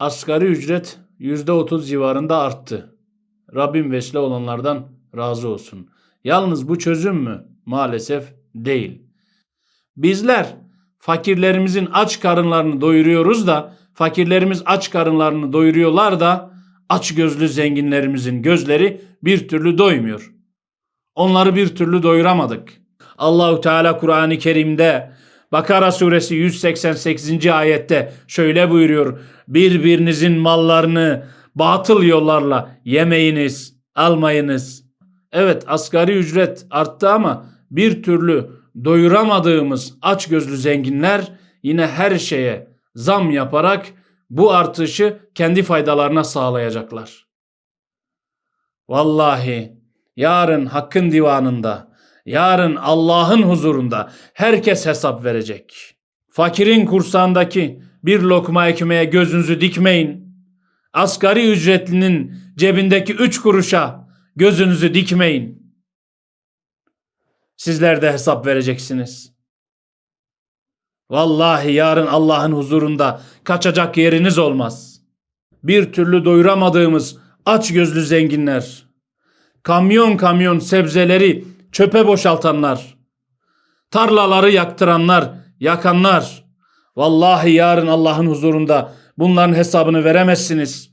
asgari ücret %30 civarında arttı. Rabbim vesile olanlardan razı olsun. Yalnız bu çözüm mü? Maalesef değil. Bizler fakirlerimizin aç karınlarını doyuruyoruz da fakirlerimiz aç karınlarını doyuruyorlar da aç gözlü zenginlerimizin gözleri bir türlü doymuyor. Onları bir türlü doyuramadık. Allahu Teala Kur'an-ı Kerim'de Bakara suresi 188. ayette şöyle buyuruyor. Birbirinizin mallarını batıl yollarla yemeyiniz, almayınız. Evet asgari ücret arttı ama bir türlü doyuramadığımız aç gözlü zenginler yine her şeye zam yaparak bu artışı kendi faydalarına sağlayacaklar. Vallahi yarın hakkın divanında, yarın Allah'ın huzurunda herkes hesap verecek. Fakirin kursağındaki bir lokma ekmeğe gözünüzü dikmeyin. Asgari ücretlinin cebindeki üç kuruşa gözünüzü dikmeyin. Sizler de hesap vereceksiniz. Vallahi yarın Allah'ın huzurunda kaçacak yeriniz olmaz. Bir türlü doyuramadığımız aç gözlü zenginler, kamyon kamyon sebzeleri çöpe boşaltanlar, tarlaları yaktıranlar, yakanlar. Vallahi yarın Allah'ın huzurunda bunların hesabını veremezsiniz.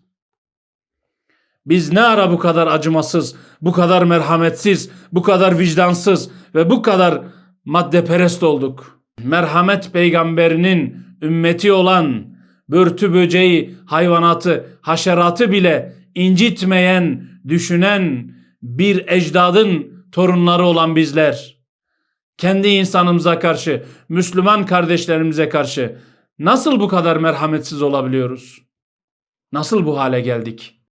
Biz ne ara bu kadar acımasız, bu kadar merhametsiz, bu kadar vicdansız ve bu kadar maddeperest olduk. Merhamet peygamberinin ümmeti olan börtü böceği, hayvanatı, haşeratı bile incitmeyen, düşünen bir ecdadın torunları olan bizler. Kendi insanımıza karşı, Müslüman kardeşlerimize karşı nasıl bu kadar merhametsiz olabiliyoruz? Nasıl bu hale geldik?